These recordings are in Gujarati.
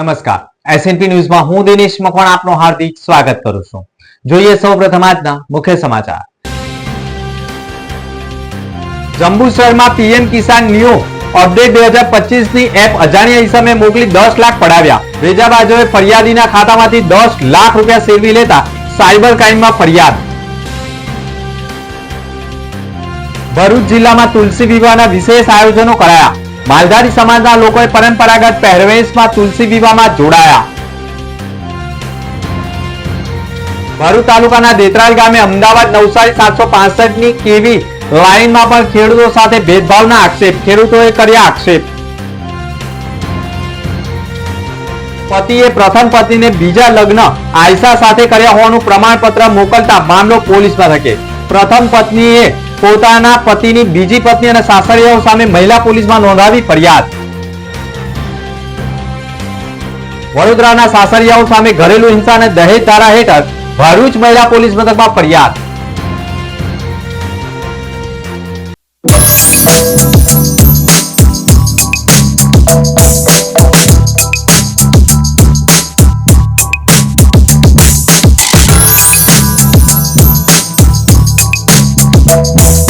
નમસ્કાર. એસએનપી ન્યૂઝમાં હું દિનેશ મકવાણ આપનું હાર્દિક સ્વાગત કરું છું. જોઈએ સૌ પ્રથમ આજના મુખ્ય સમાચાર. જંબુસરમાં પીએમ કિસાન ન્યૂ અપડેટ બે હજાર પચીસની એપ અજાણ્યા ઇસમે મોકલી દસ લાખ પડાવ્યા. વેજાબાજોએ ફરિયાદીના ખાતામાંથી દસ લાખ રૂપિયા સેરવી લેતા સાયબર ક્રાઇમમાં ફરિયાદ. ભરૂચ જિલ્લામાં તુલસી વિવાહના વિશેષ આયોજનો કરાયા. માલધારી સમાજના લોકોએ પરંપરાગત પહેરવેશમાં તુલસી વિવાહમાં જોડાયા. ભરૂચ તાલુકાના દેતરાજ ગામે અમદાવાદ નવસારી સાતસો પાસઠની કેવી લાઇનમાં પણ ખેડૂતો સાથે ભેદભાવના આક્ષેપ, ખેડૂતોએ કર્યા આક્ષેપ. પતિએ પ્રથમ પત્નીને બીજા લગ્ન આયસા સાથે કર્યા હોવાનું પ્રમાણપત્ર મોકલતા મામલો પોલીસમાં થકે પ્રથમ પત્નીએ પોતાના પતિની બીજી પત્ની અને સાસરિયાઓ સામે મહિલા પોલીસમાં નોંધાવી ફરિયાદ. વડોદરાના સાસરિયાઓ સામે ઘરેલુ હિંસા અને દહેજ ધારા હેઠળ ભરૂચ મહિલા પોલીસ મથકમાં ફરિયાદ. ભરૂચમાં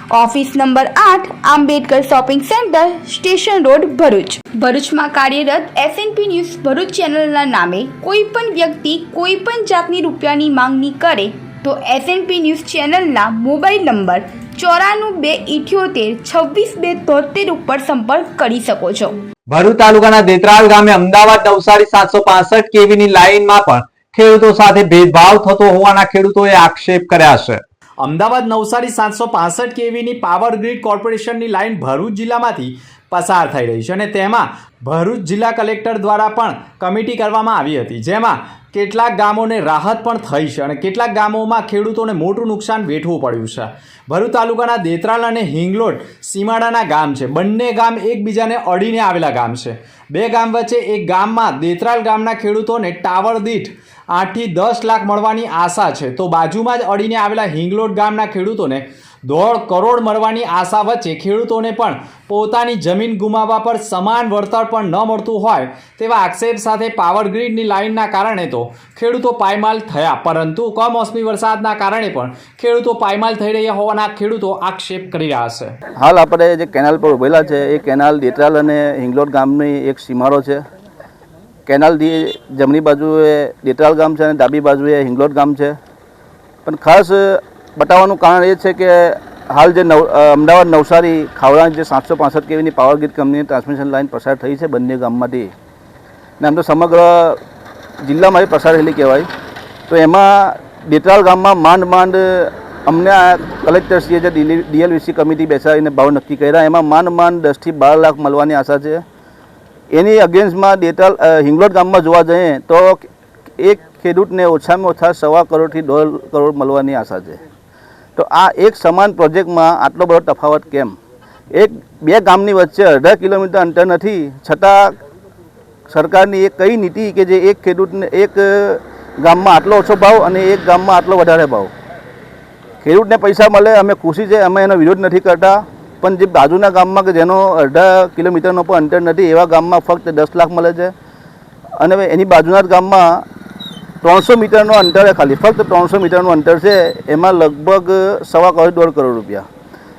ઓફિસ નંબર આઠ, Ambedkar shopping centre, station road, Bharuch. ભરૂચમાં કાર્યરત એસએનપી ન્યૂઝ ભરૂચ ચેનલના નામે કોઈ પણ વ્યક્તિ કોઈ પણ જાતની રૂપિયાની માંગણી કરે તો એસએનપી ન્યૂઝ ચેનલના મોબાઈલ નંબર ચોરાણું બે ઇઠ્યોતેર છવ્વીસ બે તોતેર ઉપર સંપર્ક કરી શકો છો. ભરૂચ તાલુકાના દેતરાલ ગામે અમદાવાદ નવસારી સાતસો પાસઠ કેવીની લાઇનમાં પણ ખેડૂતો સાથે ભેદભાવ થતો હોવાના ખેડૂતોએ આક્ષેપ કર્યા છે. અમદાવાદ નવસારી સાતસો પાસઠ કેવીની પાવર ગ્રીડ કોર્પોરેશનની લાઇન ભરૂચ જિલ્લામાંથી પસાર થઈ રહી છે અને તેમાં ભરૂચ જિલ્લા કલેક્ટર દ્વારા પણ કમિટી કરવામાં આવી હતી. જેમાં કેટલાક ગામોને રાહત પણ થઈ છે અને કેટલાક ગામોમાં ખેડૂતોને મોટું નુકસાન વેઠવું પડ્યું છે. ભરૂચ તાલુકાના દેતરાલ અને હિંગલોટ સીમાડાના ગામ છે. બંને ગામ એકબીજાને અડીને આવેલા ગામ છે. બે ગામ વચ્ચે એક ગામમાં દેતરાલ ગામના ખેડૂતોને ટાવર દીઠ આઠથી દસ લાખ મળવાની આશા છે. તો બાજુમાં જ અડીને આવેલા હિંગલોટ ગામના ખેડૂતોને દોઢ કરોડ મળવાની આશા વચ્ચે ખેડૂતોને પણ પોતાની જમીન ગુમાવવા પર સમાન વળતર પણ ન મળતું હોય તેવા આક્ષેપ સાથે પાવર ગ્રીડની લાઇનના કારણે તો ખેડૂતો પાયમાલ થયા. પરંતુ કમોસમી વરસાદના કારણે પણ ખેડૂતો પાયમાલ થઈ રહ્યા હોવાના ખેડૂતો આક્ષેપ કરી રહ્યા છે. હાલ આપણે જે કેનાલ પર ઉભેલા છે, એ કેનાલ દેતરાલ અને હિંગલોટ ગામની એક સીમાડો છે. કેનાલથી જમણી બાજુએ દેતરાલ ગામ છે અને ડાબી બાજુએ હિંગલોડ ગામ છે. પણ ખાસ બતાવવાનું કારણ એ છે કે હાલ જે નવ અમદાવાદ નવસારી ખાવડાની જે સાતસો પાસઠ કેવીની પાવર ગ્રીડ કંપનીની ટ્રાન્સમિશન લાઇન પસાર થઈ છે બંને ગામમાંથી. ને આમ તો સમગ્ર જિલ્લામાં પસાર થયેલી કહેવાય. તો એમાં દેતરાલ ગામમાં માંડ માંડ, અમને આ કલેક્ટરશ્રીએ જે ડીએલવીસી કમિટી બેસાડીને ભાવ નક્કી કર્યા. એમાં માંડ માંડ દસથી બાર લાખ મળવાની આશા છે. એની અગેન્સ્ટમાં ડેટાલ હિંગલોટ ગામમાં જોવા જઈએ તો એક ખેડૂતને ઓછામાં ઓછા સવા કરોડથી દોઢ કરોડ મળવાની આશા છે. તો આ એક સમાન પ્રોજેક્ટમાં આટલો બધો તફાવત કેમ? એક, બે ગામની વચ્ચે અઢાર કિલોમીટર અંતર નથી, છતાં સરકારની એક કઈ નીતિ કે જે એક ખેડૂતને, એક ગામમાં આટલો ઓછો ભાવ અને એક ગામમાં આટલો વધારે ભાવ? ખેડૂતને પૈસા મળે, અમે ખુશી છે, અમે એનો વિરોધ નથી કરતા. પણ જે બાજુના ગામમાં કે જેનો અડધા કિલોમીટરનો પણ અંતર નથી, એવા ગામમાં ફક્ત દસ લાખ મળે છે. અને એની બાજુના જ ગામમાં ત્રણસો મીટરનો અંતર છે ખાલી, ફક્ત ત્રણસો મીટરનું અંતર છે. એમાં લગભગ સવા કરોડ, દોઢ કરોડ રૂપિયા.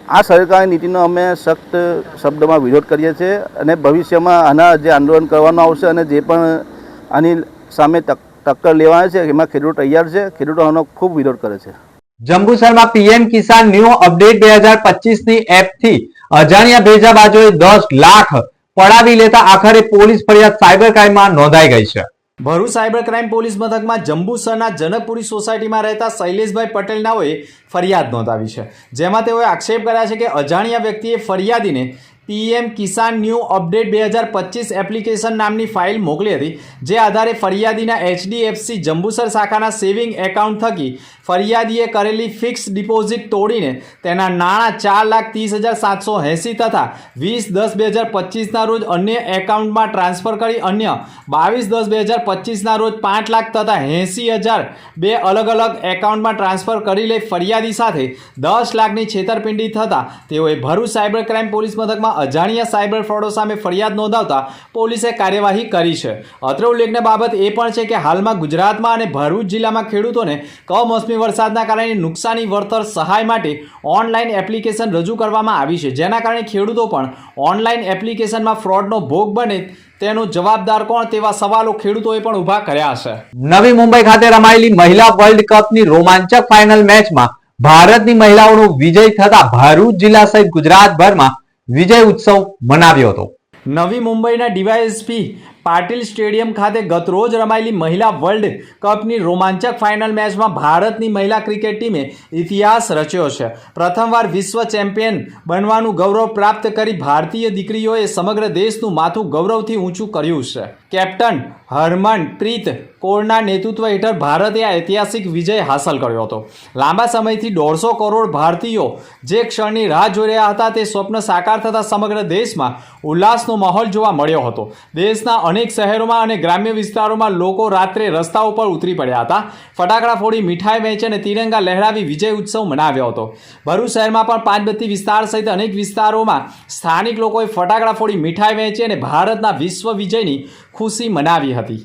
આ સરકારની નીતિનો અમે સખ્ત શબ્દમાં વિરોધ કરીએ છીએ અને ભવિષ્યમાં આના જે આંદોલન કરવાનું આવશે અને જે પણ આની સામે તક, ટક્કર લેવાના છે, એમાં ખેડૂતો તૈયાર છે. ખેડૂતો આનો ખૂબ વિરોધ કરે છે. જંબુસરમાં પીએમ કિસાન ન્યૂ અપડેટ બે હજાર પચીસની એપથી અજાણ્યા ભેજાબાજોએ દસ લાખ પડાવી લેતા આખરે પોલીસ ફરિયાદ સાયબર ક્રાઇમમાં નોંધાઈ ગઈ છે. ભરૂચ સાયબર ક્રાઇમ પોલીસ મથકમાં જંબુસરના જનકપુરી સોસાયટીમાં રહેતા શૈલેષભાઈ પટેલ નાઓએ ફરિયાદ નોંધાવી છે, જેમાં તેઓએ આક્ષેપ કર્યા છે કે અજાણ્યા વ્યક્તિએ ફરિયાદીને પીએમ કિસાન ન્યૂ અપડેટ બે હજાર પચીસ એપ્લિકેશન નામની ફાઇલ મોકલી હતી, જે આધારે ફરિયાદીના એચડીએફસી જંબુસર શાખાના સેવિંગ એકાઉન્ટ થકી ફરિયાદીએ કરેલી ફિક્સ ડિપોઝિટ તોડીને તેના નાણાં ચાર લાખ ત્રીસ હજાર સાતસો એંસી તથા વીસ દસ બે હજાર પચીસના રોજ અન્ય એકાઉન્ટમાં ટ્રાન્સફર કરી અન્ય બાવીસ દસ બે હજાર પચીસના રોજ પાંચ લાખ તથા એંસી હજાર બે અલગ અલગ એકાઉન્ટમાં ટ્રાન્સફર કરી લઈ ફરિયાદી સાથે દસ લાખની છેતરપિંડી થતાં તેઓએ ભરૂચ સાયબર ક્રાઇમ પોલીસ મથકમાં અજાણ્યા સાયબર ફ્રોડો સામે ફરિયાદ નોંધાવતા પોલીસે કાર્યવાહી કરી છે. અત્રે ઉલ્લેખને બાબત એ પણ છે કે હાલમાં ગુજરાતમાં અને ભરૂચ જિલ્લામાં ખેડૂતોને કમોસમી વરસાદના કારણે નુકસાની વળતર સહાય માટે ઓનલાઈન એપ્લિકેશન રજૂ કરવામાં આવી છે. જેના કારણે ખેડૂતો પણ ઓનલાઈન એપ્લિકેશનમાં ફ્રોડનો ભોગ બને તેનો જવાબદાર કોણ તેવા સવાલો ખેડૂતોએ પણ ઊભા કર્યા છે. નવી મુંબઈ ખાતે રમાયેલી મહિલા વર્લ્ડ કપની રોમાંચક ફાઇનલ મેચમાં ભારતની મહિલાઓનો વિજય થતા ભરૂચ જિલ્લા સહિત ગુજરાતભરમાં વિજય ઉત્સવ મનાવ્યો હતો. નવી મુંબઈના ડીવાયએસપી પાટીલ સ્ટેડિયમ ખાતે ગતરોજ રમાયેલી મહિલા વર્લ્ડ કપની રોમાંચક ફાઇનલ મેચમાં ભારતની મહિલા ક્રિકેટ ટીમે ઇતિહાસ રચ્યો છે. પ્રથમવાર વિશ્વ ચેમ્પિયન બનવાનું ગૌરવ પ્રાપ્ત કરી ભારતીય દીકરીઓએ સમગ્ર દેશનું માથું ગૌરવથી ઊંચું કર્યું છે. કેપ્ટન હરમનપ્રીત કોરના નેતૃત્વ હેઠળ ભારતે આ ઐતિહાસિક વિજય હાંસલ કર્યો હતો. લાંબા સમયથી દોઢસો કરોડ ભારતીયો જે ક્ષણની રાહ જોઈ રહ્યા હતા તે સ્વપ્ન સાકાર થતાં સમગ્ર દેશમાં ઉલ્લાસનો માહોલ જોવા મળ્યો હતો. દેશના અનેક શહેરોમાં અને ગ્રામ્ય વિસ્તારોમાં લોકો રાત્રે રસ્તાઓ પર ઉતરી પડ્યા હતા. ફટાકડા ફોડી, મીઠાઈ વેચી અને તિરંગા લહેરાવી વિજય ઉત્સવ મનાવ્યો હતો. ભરૂચ શહેરમાં પણ પાંચબત્તી વિસ્તાર સહિત અનેક વિસ્તારોમાં સ્થાનિક લોકોએ ફટાકડા ફોડી, મીઠાઈ વેચી અને ભારતના વિશ્વ વિજયની ખુશી મનાવી હતી.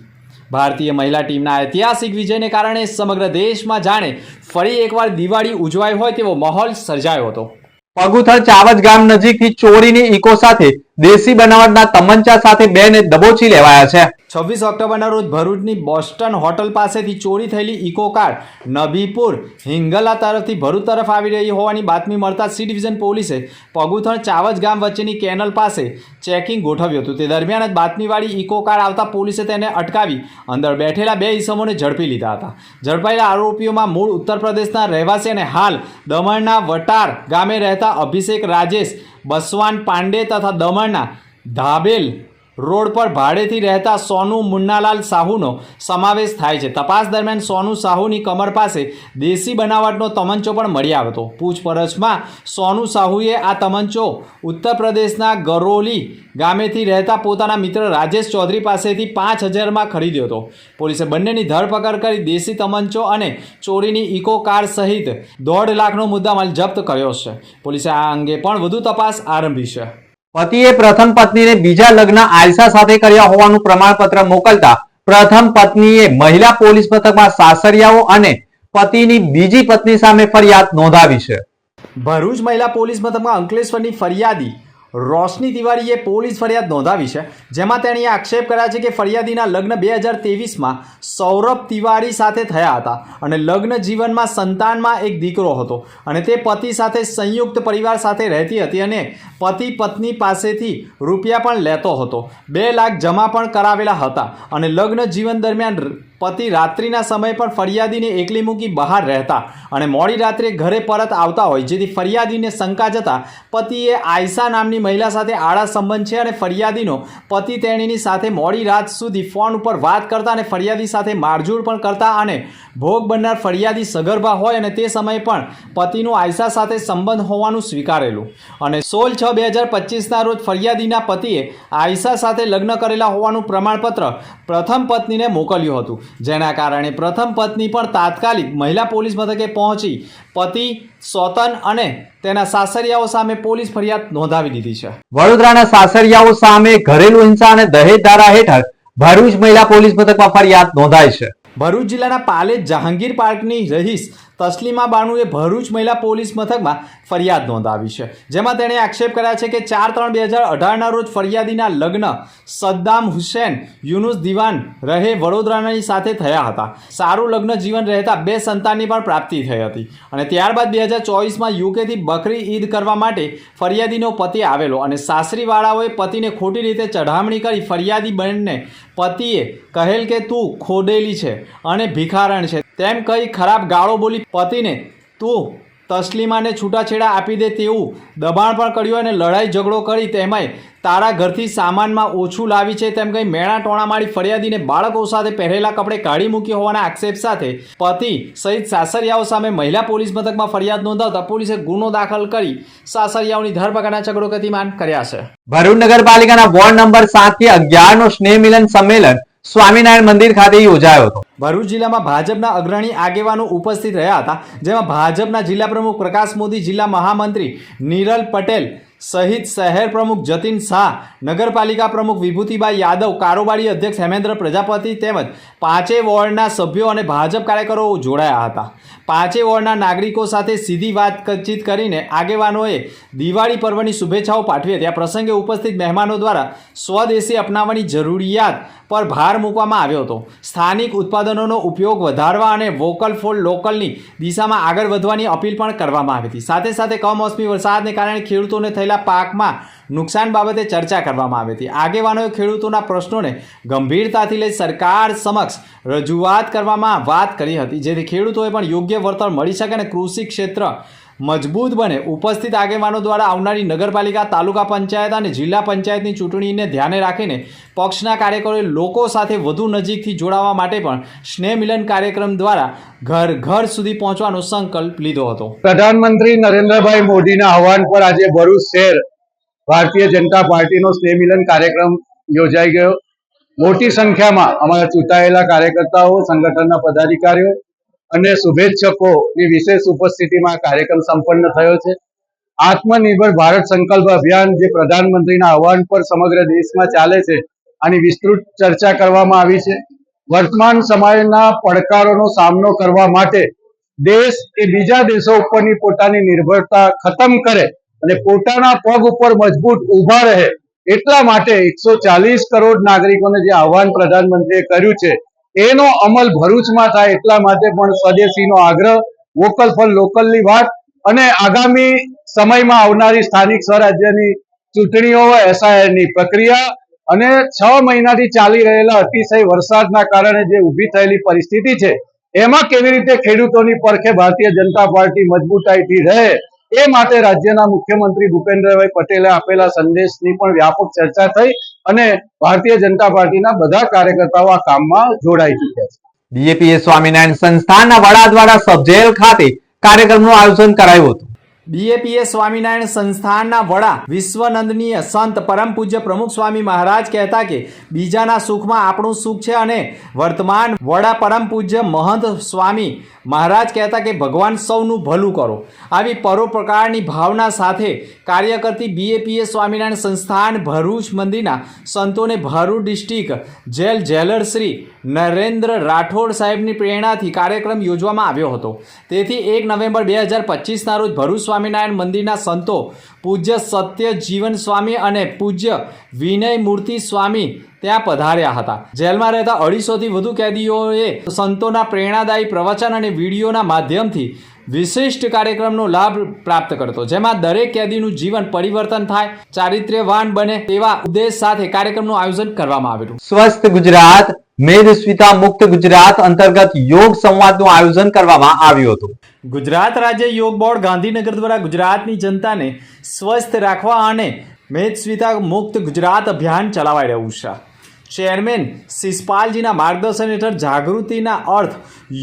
ભારતીય મહિલા ટીમના ઐતિહાસિક વિજયને કારણે સમગ્ર દેશમાં જાણે ફરી એકવાર દિવાળી ઉજવાઈ હોય તેવો માહોલ સર્જાયો હતો. પગુથર ચાવજ ગામ નજીકથી ચોરીની ઇકો સાથે દેશી બનાવટના તમંચા સાથે બેને દબોચી લેવાયા છે. છવ્વીસ ઓક્ટોબરના રોજ ભરૂચની બોસ્ટન હોટલ પાસેથી ચોરી થયેલી ઇકો કાર નબીપુર હિંગલા તરફથી ભરૂચ તરફ આવી રહી હોવાની બાતમી મળતા સી ડિવિઝન પોલીસે પગુથણ ચાવજ ગામ વચ્ચેની કેનલ પાસે ચેકિંગ ગોઠવ્યું હતું. તે દરમિયાન જ બાતમીવાળી ઇકો કાર આવતા પોલીસે તેને અટકાવી અંદર બેઠેલા બે ઈસમોને ઝડપી લીધા હતા. ઝડપાયેલા આરોપીઓમાં મૂળ ઉત્તર પ્રદેશના રહેવાસી અને હાલ દમણના વટાર ગામે રહેતા અભિષેક રાજેશ બસવાન પાંડે તથા દમણના ધાબેલ રોડ પર ભાડેથી રહેતા સોનુ મુન્નાલાલ સાહુનો સમાવેશ થાય છે. તપાસ દરમિયાન સોનુ સાહુની કમર પાસે દેશી બનાવટનો તમંચો પણ મળી આવ્યો હતો. પૂછપરછમાં સોનુ સાહુએ આ તમંચો ઉત્તર પ્રદેશના ગરોલી ગામેથી રહેતા પોતાના મિત્ર રાજેશ ચૌધરી પાસેથી પાંચ હજારમાં ખરીદ્યો હતો. પોલીસે બંનેની ધરપકડ કરી દેશી તમંચો અને ચોરીની ઇકો કાર સહિત દોઢ લાખનો મુદ્દામાલ જપ્ત કર્યો છે. પોલીસે આ અંગે પણ વધુ તપાસ આરંભી છે. પતિએ પ્રથમ પત્નીને બીજા લગ્ન આયસા સાથે કર્યા હોવાનું પ્રમાણપત્ર મોકલતા પ્રથમ પત્નીએ મહિલા પોલીસ મથકમાં સાસરિયાઓ અને પતિની બીજી પત્ની સામે ફરિયાદ નોંધાવી છે. ભરૂચ મહિલા પોલીસ મથકમાં અંકલેશ્વરની ફરિયાદી રોશની તિવારીએ પોલીસ ફરિયાદ નોંધાવી છે, જેમાં તેણીએ આક્ષેપ કર્યા છે કે ફરિયાદીના લગ્ન બે હજાર તેવીસમાં સૌરભ તિવારી સાથે થયા હતા અને લગ્ન જીવનમાં સંતાનમાં એક દીકરો હતો અને તે પતિ સાથે સંયુક્ત પરિવાર સાથે રહેતી હતી અને પતિ પત્ની પાસેથી રૂપિયા પણ લેતો હતો. બે લાખ જમા પણ કરાવેલા હતા અને લગ્ન જીવન દરમિયાન પતિ રાત્રિના સમયે પણ ફરિયાદીને એકલી મૂકી બહાર રહેતા અને મોડી રાત્રે ઘરે પરત આવતા હોય, જેથી ફરિયાદીને શંકા જતા પતિએ આયશા નામની મહિલા સાથે આડા સંબંધ છે અને ફરિયાદીનો પતિ તેણીની સાથે મોડી રાત સુધી ફોન ઉપર વાત કરતા અને ફરિયાદી સાથે મારઝૂડ પણ કરતા અને ભોગ બનનાર ફરિયાદી સગર્ભા હોય અને તે સમયે પણ પતિનું આયશા સાથે સંબંધ હોવાનું સ્વીકારેલું. અને સોળ છ બે હજાર પચીસના રોજ ફરિયાદીના પતિએ આયશા સાથે લગ્ન કરેલા હોવાનું પ્રમાણપત્ર પ્રથમ પત્નીને મોકલ્યું હતું. જેના કારણે પ્રથમ પત્ની પણ તાત્કાલિક મહિલા પોલીસ મથકે પહોંચી. પતિ સોતન અને તેના સાસરિયાઓ સામે પોલીસ ફરિયાદ નોંધાવી દીધી છે. વડોદરાના સાસરિયાઓ સામે ઘરેલુ હિંસા અને દહેજ ધારા હેઠળ ભરૂચ મહિલા પોલીસ મથકમાં ફરિયાદ નોંધાઈ છે. ભરૂચ જિલ્લાના પાલેજ જહાંગીર પાર્કની રહીશ તસ્લીમા બાનુએ ભરૂચ મહિલા પોલીસ મથકમાં ફરિયાદ નોંધાવી છે. જેમાં તેણે આક્ષેપ કર્યા છે કે ચાર ત્રણ બે હજાર અઢારના રોજ ફરિયાદીના લગ્ન સદ્દામ હુસેન, યુનુસ દિવાન, રહે વડોદરાની સાથે થયા હતા. સારું લગ્ન જીવન રહેતા બે સંતાનની પણ પ્રાપ્તિ થઈ હતી. અને ત્યારબાદ બે હજાર ચોવીસમાં યુકેથી બકરી ઈદ કરવા માટે ફરિયાદીનો પતિ આવેલો અને સાસરીવાળાઓએ પતિને ખોટી રીતે ચઢામણી કરી ફરિયાદી બહેનને પતિએ કહેલ કે તું ખોડેલી છે અને ભિખારણ છે. તેમ કહી ખરાબ ગાળો બોલી પતિને, તું તસ્લીમાને છૂટાછેડા આપી દે તેવું દબાણ પણ કર્યું અને લડાઈ ઝઘડો કરી તેમાંય તારા ઘરથી સામાનમાં ઓછું લાવી છે તેમ કહી મેણા ટોણા મારી ફરિયાદીને બાળકો સાથે પહેરેલા કપડે કાઢી મૂકી હોવાના આક્ષેપ સાથે પતિ સહિત સાસરિયાઓ સામે મહિલા પોલીસ મથકમાં ફરિયાદ નોંધાવતા પોલીસે ગુનો દાખલ કરી સાસરિયાઓની ધરપકડના ચક્રો ગતિમાન કર્યા છે. ભરૂચ નગરપાલિકાના વોર્ડ નંબર સાતથી અગિયારનું સ્નેહ મિલન સંમેલન સ્વામિનારાયણ મંદિર ખાતે યોજાયો હતો. ભરૂચ જિલ્લામાં ભાજપના અગ્રણી આગેવાનો ઉપસ્થિત રહ્યા હતા, જેમાં ભાજપના જિલ્લા પ્રમુખ પ્રકાશ મોદી, જિલ્લા મહામંત્રી નીરલ પટેલ સહિત શહેર પ્રમુખ જતીન શાહ, નગરપાલિકા પ્રમુખ વિભૂતિભાઈ યાદવ, કારોબારી અધ્યક્ષ હેમેન્દ્ર પ્રજાપતિ તેમજ પાંચેય વોર્ડના સભ્યો અને ભાજપ કાર્યકરો જોડાયા હતા. પાંચેય વોર્ડના નાગરિકો સાથે સીધી વાતચીત કરીને આગેવાનોએ દિવાળી પર્વની શુભેચ્છાઓ પાઠવી હતી. આ પ્રસંગે ઉપસ્થિત મહેમાનો દ્વારા સ્વદેશી અપનાવવાની જરૂરિયાત પર ભાર મૂકવામાં આવ્યો હતો. સ્થાનિક ઉત્પાદનોનો ઉપયોગ વધારવા અને વોકલ ફોર લોકલની દિશામાં આગળ વધવાની અપીલ પણ કરવામાં આવી હતી. સાથે સાથે કમોસમી વરસાદને કારણે ખેડૂતોને થયેલા પાકમાં નુકસાન બાબતે ચર્ચા કરવામાં આવી હતી. આગેવાનોએ ખેડૂતોના પ્રશ્નોને ગંભીરતાથી લઈ સરકાર સમક્ષ રજૂઆત કરવામાં વાત કરી હતી. જેથી ખેડૂતોએ પણ યોગ્ય વળતર મળી શકે અને કૃષિ ક્ષેત્ર મજબૂત બને. ઉપસ્થિત આગેવાનો દ્વારા આવનારી નગરપાલિકા, તાલુકા પંચાયત અને જિલ્લા પંચાયતની ચૂંટણીને ધ્યાને રાખીને પક્ષના કાર્યકરોએ લોકો સાથે વધુ નજીકથી જોડાવા માટે પણ સ્નેહ મિલન કાર્યક્રમ દ્વારા ઘર ઘર સુધી પહોંચવાનો સંકલ્પ લીધો હતો. પ્રધાનમંત્રી નરેન્દ્રભાઈ મોદીના આહવાન પર આજે ભરૂચ શહેર ભારતીય જનતા પાર્ટીનો સ્નેહ મિલન કાર્યક્રમ યોજાઈ ગયો. મોટી સંખ્યામાં અમારા ચૂંટાયેલા કાર્યકર્તાઓ, સંગઠનના પદાધિકારીઓ અને શુભેચ્છકોની વિશેષ ઉપસ્થિતિમાં કાર્યક્રમ સંપન્ન થયો છે. આત્મનિર્ભર ભારત સંકલ્પ અભિયાન જે પ્રધાનમંત્રીના આહવાન પર સમગ્ર દેશમાં ચાલે છે આની વિસ્તૃત ચર્ચા કરવામાં આવી છે. વર્તમાન સમયના પડકારોનો સામનો કરવા માટે દેશ એ બીજા દેશો ઉપરની પોતાની નિર્ભરતા ખતમ કરે અને પોતાના પગ ઉપર મજબૂત ઊભા રહે એટલા માટે એકસો કરોડ નાગરિકોને જે આહવાન પ્રધાનમંત્રીએ કર્યું છે એનો અમલ ભરૂચમાં થાય એટલા માટે પણ સ્વદેશીનો આગ્રહ, વોકલ ફોર લોકલની વાત. અને આગામી સમયમાં આવનારી સ્થાનિક સ્વરાજ્યની ચૂંટણીઓ એસઆઈઆરની પ્રક્રિયા. અને છ મહિનાથી ચાલી રહેલા અતિશય વરસાદના કારણે જે ઊભી થયેલી પરિસ્થિતિ છે, એમાં કેવી રીતે ખેડૂતોની પરખે ભારતીય જનતા પાર્ટી મજબૂતાઈથી રહે, એ માટે રાજ્યના મુખ્યમંત્રી ભૂપેન્દ્રભાઈ પટેલે આપેલા સંદેશની પણ વ્યાપક ચર્ચા થઈ. અને ભારતીય જનતા પાર્ટીના બધા કાર્યકર્તાઓ આ કામમાં જોડાઈ ચૂક્યા છે. બીએપીએ સ્વામિનારાયણ સંસ્થાના વડા દ્વારા સબજેલ ખાતે કાર્યક્રમનું આયોજન કરાયું હતું. બીએપીએ સ્વામિનારાયણ સંસ્થાનના વડા વિશ્વનંદનીય સંત પરમ પૂજ્ય પ્રમુખ સ્વામી મહારાજ કહેતા કે, બીજાના સુખમાં આપણું સુખ છે અને વર્તમાન વડા પરમ પૂજ્ય મહંત સ્વામી મહારાજ કહેતા કે, ભગવાન સૌનું ભલું કરો. આવી પરોપકારની ભાવના સાથે કાર્ય કરતી બીએપીએ સ્વામિનારાયણ સંસ્થાન ભરૂચ મંદિરના સંતોને Bharuch district jail jailer Shri Narendra Rathod સાહેબની પ્રેરણાથી કાર્યક્રમ યોજવામાં આવ્યો હતો. તેથી એક નવેમ્બર બે હજાર પચીસના રોજ ભરૂચ સ્વામિનારાયણ મંદિરના સંતો પૂજ્ય સત્ય જીવન સ્વામી અને પૂજ્ય વિનય મૂર્તિ સ્વામી ત્યાં પધાર્યા હતા. જેલમાં રહેતા અઢીસોથી વધુ કેદીઓએ સંતોના પ્રેરણાદાયી પ્રવચન અને વિડીયોના માધ્યમથી વિશિષ્ટ કાર્યક્રમનો લાભ પ્રાપ્ત કરતો, જેમાં દરેક કેદીનું જીવન પરિવર્તન થાય, ચારિત્ર્યવાન બને તેવા ઉદ્દેશ સાથે કાર્યક્રમનું આયોજન કરવામાં આવેલું સ્વસ્થ ગુજરાત મેદસ્વિતા મુક્ત ગુજરાત અંતર્ગત યોગ સંવાદનું આયોજન કરવામાં આવ્યું હતું. ગુજરાત રાજ્ય યોગ બોર્ડ ગાંધીનગર દ્વારા ગુજરાતની જનતાને સ્વસ્થ રાખવા અને મેદસ્વિતા મુક્ત ગુજરાત અભિયાન ચલાવાઈ રહ્યું છે. ચેરમેન શિષપાલજીના માર્ગદર્શન હેઠળ જાગૃતિના અર્થ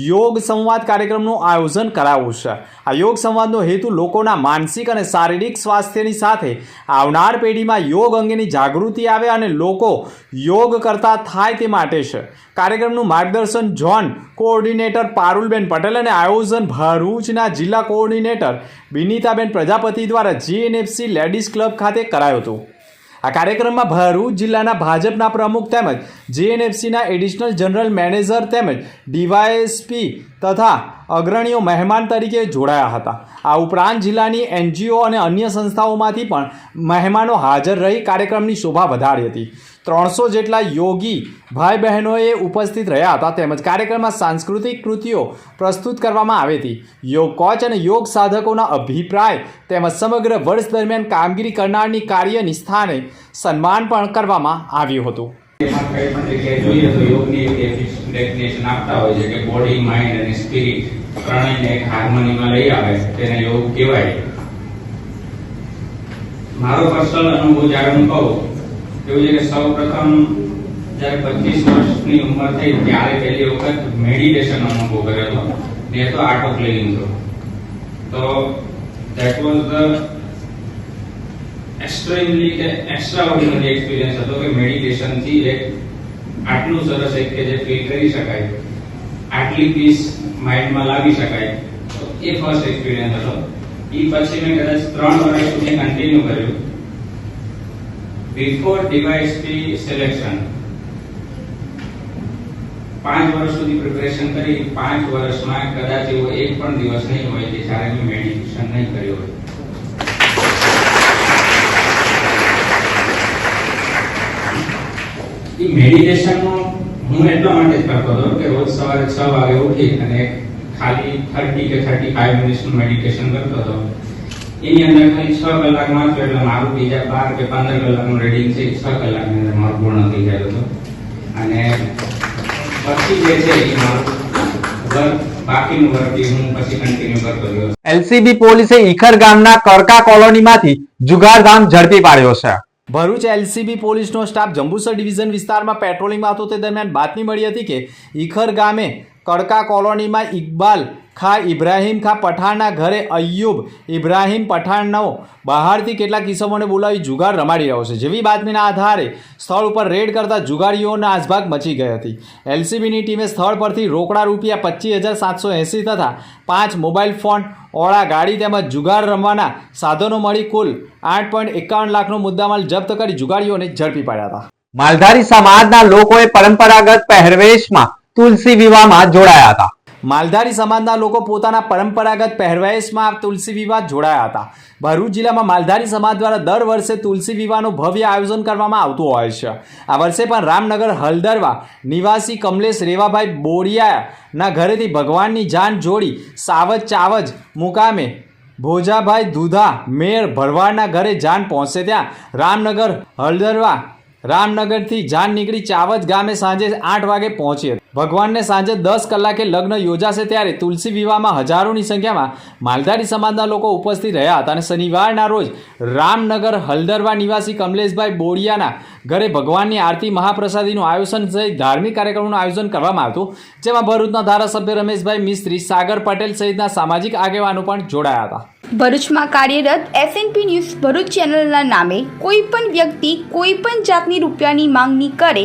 યોગ સંવાદ કાર્યક્રમનું આયોજન કરાવવું છે. આ યોગ સંવાદનો હેતુ લોકોના માનસિક અને શારીરિક સ્વાસ્થ્યની સાથે આવનાર પેઢીમાં યોગ અંગેની જાગૃતિ આવે અને લોકો યોગ કરતા થાય તે માટે છે. કાર્યક્રમનું માર્ગદર્શન જોન કોઓર્ડિનેટર પારુલબેન પટેલ અને આયોજન ભરૂચના જિલ્લા કોઓર્ડિનેટર બિનિતાબેન પ્રજાપતિ દ્વારા જીએનએફસી લેડીઝ ક્લબ ખાતે કરાયું હતું. આ કાર્યક્રમમાં ભરૂચ જિલ્લાના ભાજપના પ્રમુખ તેમજ જીએનએફસીના એડિશનલ જનરલ મેનેજર તેમજ ડીવાયએસપી તથા અગ્રણીઓ મહેમાન તરીકે જોડાયા હતા. આ ઉપરાંત જિલ્લાની એનજીઓ અને અન્ય સંસ્થાઓમાંથી પણ મહેમાનો હાજર રહી કાર્યક્રમની શોભા વધારી હતી. ત્રણસો જેટલા યોગી ભાઈ બહેનોએ ઉપસ્થિત રહ્યા હતા. તેમજ કાર્યક્રમમાં સાંસ્કૃતિક કૃતિઓ પ્રસ્તુત કરવામાં આવી હતી. યોગ કોચ અને યોગ સાધકોના અભિપ્રાય તેમજ સમગ્ર વર્ષ દરમિયાન કામગીરી કરનારની કાર્યની સ્થાને સન્માન પણ કરવામાં આવ્યું હતું. મારો પર્સનલ અનુભવ જ્યારે હું એવું છે કે સૌ પ્રથમ જ્યારે પચીસ વર્ષની ઉંમર થઈ ત્યારે વખત મેડિટેશન અનુભવ કર્યો હતો. એ તો તો દેટ કે એક્સ્ટ્રા ઓર્ડિનરી એક્સપિરિયન્સ હતો કે મેડિટેશનથી એક આટલું સરસ એક કે જે ફીલ કરી શકાય, આટલી પીસ માઇન્ડમાં લાવી શકાય. એ ફર્સ્ટ એક્સપિરિયન્સ હતો. એ પછી મેં કદાચ ત્રણ વર્ષ સુધી કન્ટિન્યુ કર્યું. બિફોર ડીવાયએસપી સિલેક્શન પાંચ વર્ષ સુધી પ્રિપેરેશન કરી, પાંચ વર્ષમાં કદાચ એવો એક પણ દિવસ નહીં હોય કે જ્યારે મેં મેડિટેશન નહીં કર્યું હોય. એ મેડિટેશનનો હું એટલા માટે જ કરતો હતો કે રોજ સવારે છ વાગે ઉઠી અને ખાલી થર્ટી કે થર્ટી ફાઈવ મિનિટ્સનું મેડિટેશન કરતો હતો. એની અંદર ખાલી છ કલાકમાં વાંચો એટલે મારું બીજા બાર કે પંદર કલાકનું રીડિંગ છે છ કલાકની અંદર મારું પૂર્ણ થઈ જાય હતો અને પછી જે છે એ મારું વર્ક બાકીનું વર્ક એ હું પછી કન્ટિન્યુ કરતો રહ્યો એલસીબી પોલીસે ઈખર ગામના કરકા કોલોનીમાંથી જુગારધામ ઝડપી પાડ્યો છે. ભરૂચ એલસીબી પોલીસનો સ્ટાફ જંબુસર ડિવિઝન વિસ્તારમાં પેટ્રોલિંગમાં હતો તે દરમિયાન બાતમી મળી હતી કે ઈખર ગામે કડકા કોલોનીમાં ઇકબાલ ખા ઇબ્રાહીમ ખા પઠાણના ઘરે અય્યુબ, ઇબ્રાહીમ પઠાણનો બહારથી કેટલાક કિસ્સાઓને બોલાવી જુગાર રમાડી રહ્યો છે. જેવી બાતમીના આધારે સ્થળ ઉપર રેડ કરતા જુગારીઓના આસભાગ મચી ગઈ હતી. એલસીબીની ટીમે સ્થળ પરથી રોકડા રૂપિયા પચીસ હજાર સાતસો એંસી તથા પાંચ મોબાઈલ ફોન, ઓળા, ગાડી તેમજ જુગાર રમવાના સાધનો મળી કુલ આઠ પોઈન્ટ એકાવન લાખનો મુદ્દામાલ જપ્ત કરી જુગારીઓને ઝડપી પાડ્યા હતા. માલધારી સમાજના લોકોએ પરંપરાગત પહેરવેશમાં તુલસી વિવાહમાં જોડાયા હતા. માલધારી સમાજના લોકો પોતાના પરંપરાગત પહેરવેશમાં તુલસી વિવાહ જોડાયા હતા. ભરૂચ જિલ્લામાં માલધારી સમાજ દ્વારા દર વર્ષે તુલસી વિવાહનું ભવ્ય આયોજન કરવામાં આવતું હોય છે. આ વર્ષે પણ રામનગર, હલદરવા, નિવાસી કમલેશ રેવાભાઈ બોરિયાના ઘરેથી ભગવાનની જાન જોડી સાવજ ચાવજ મુકામે ભોજાભાઈ દુધા મેર ભરવાડના ઘરે જાન પહોંચે ત્યાં. રામનગર હળદરવા રામનગરથી જાન નીકળી ચાવજ ગામે સાંજે આઠ વાગે પહોંચી હતી. ભગવાનને સાંજે દસ કલાકે લગ્ન યોજાશે ત્યારે તુલસી વિવાહમાં હજારોની સંખ્યામાં માલધારી સમાજના લોકો ઉપસ્થિત રહ્યા હતા અને શનિવારના રોજ રામનગર હલદરવા નિવાસી કમલેશભાઈ બોડિયાના ઘરે ભગવાનની આરતી મહાપ્રસાદીનું આયોજન સહિત ધાર્મિક કાર્યક્રમોનું આયોજન કરવામાં આવતું, જેમાં ભરૂચના ધારાસભ્ય રમેશભાઈ મિસ્ત્રી, સાગર પટેલ સહિતના સામાજિક આગેવાનો પણ જોડાયા હતા. ભરૂચમાં કાર્યરત એસએનપી ન્યૂઝ ભરૂચ ચેનલના નામે કોઈ પણ વ્યક્તિ કોઈ પણ જાતની રૂપિયાની માંગણી કરે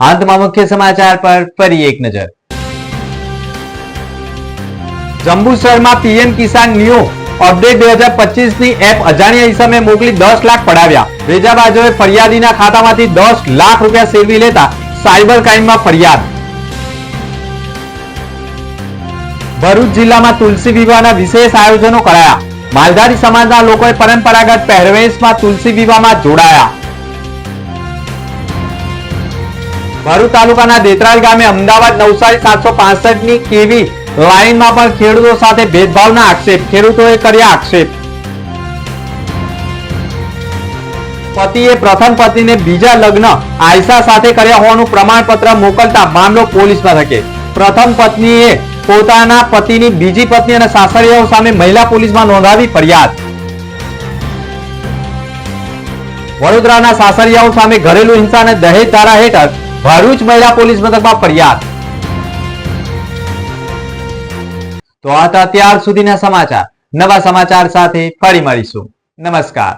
અંતમાં મુખ્ય સમાચાર પર ફરી એક નજર. જંબુસરમાં પીએમ કિસાન ન્યૂ અપડેટ બે હજાર પચીસની એપ અજાણ્યા ઈસમે મોકલી દસ લાખ પડાવ્યા. રેજાબાજોએ ફરિયાદીના ખાતામાંથી દસ લાખ રૂપિયા સેરવી લેતા સાયબર ક્રાઇમમાં ફરિયાદ. ભરૂચ જિલ્લામાં તુલસી વિવાહના વિશેષ આયોજનો કરાયા. માલધારી સમાજના લોકોએ પરંપરાગત પહેરવેશમાં તુલસી વિવાહમાં જોડાયા. ભરૂચ તાલુકાના દેતરાલ ગામે અમદાવાદ નવસારી સાતસો પાસઠની કેવી લાઇનમાં પણ ખેડૂતો સાથે ભેદભાવના આક્ષેપ, ખેડૂતોએ કર્યા આક્ષેપ. પતિએ પ્રથમ પત્નીને બીજા લગ્ન આયસા સાથે કર્યા હોવાનું પ્રમાણપત્ર મોકલતા મામલો પોલીસમાં થકે પ્રથમ પત્નીએ પોતાના પતિની બીજી પત્ની અને સાસરિયાઓ સામે મહિલા પોલીસમાં નોંધાવી ફરિયાદ. વડોદરાના સાસરિયાઓ સામે ઘરેલુ હિંસા અને દહેજ ધારા હેઠળ ભરૂચ મહિલા પોલીસ મથકમાં ફરિયાદ. તો આ હતા અત્યાર સુધીના સમાચાર. નવા સમાચાર સાથે ફરી મળીશું. નમસ્કાર.